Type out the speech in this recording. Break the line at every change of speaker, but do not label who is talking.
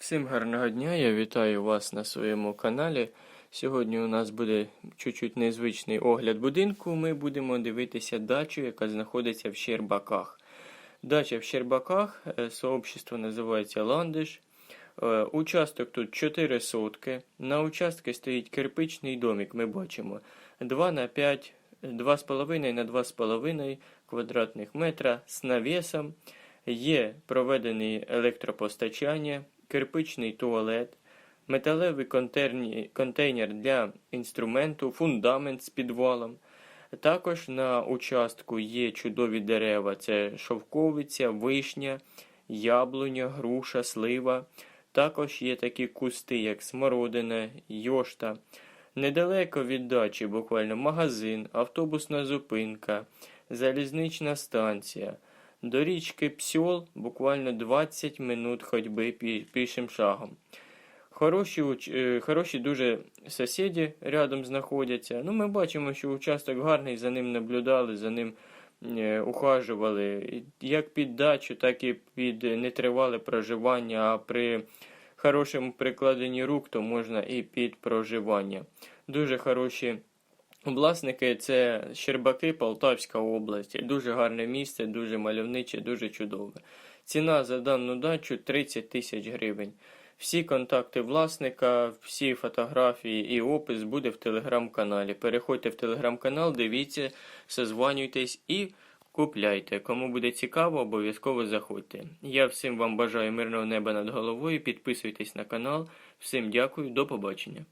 Всім гарного дня, я вітаю вас на своєму каналі. Сьогодні у нас буде чуть-чуть незвичний огляд будинку. Ми будемо дивитися дачу, яка знаходиться в Щербаках. Дача в Щербаках, е, сообщество називається Ландиш. Е, Участок тут 4 сотки. На участку стоїть кирпичний домик, ми бачимо 2 на 5, 2,5 на 2,5 квадратних метра з навісом. Є проведений електропостачання, кирпичний туалет, металевий контейнер для інструменту, фундамент з підвалом. Також на участку є чудові дерева: це шовковиця, вишня, яблуня, груша, слива. Також є такі кусти, як смородина, йошта. Недалеко від дачі буквально магазин, автобусна зупинка, залізнична станція. До річки Псьол буквально 20 минут ходьби пішим шагом. Хороші, е, хороші дуже сусіди рядом знаходяться. Ну, ми бачимо, що участок гарний, за ним наблюдали, за ним е, ухажували. Як під дачу, так і під нетривале проживання, а при хорошому прикладенні рук, то можна і під проживання. Дуже хороші Власники це Щербаки, Полтавська область. Дуже гарне місце, дуже мальовниче, дуже чудове. Ціна за дану дачу 30 тисяч гривень. Всі контакти власника, всі фотографії і опис буде в телеграм-каналі. Переходьте в телеграм-канал, дивіться, созванюйтесь і купляйте. Кому буде цікаво, обов'язково заходьте. Я всім вам бажаю мирного неба над головою. Підписуйтесь на канал. Всім дякую, до побачення.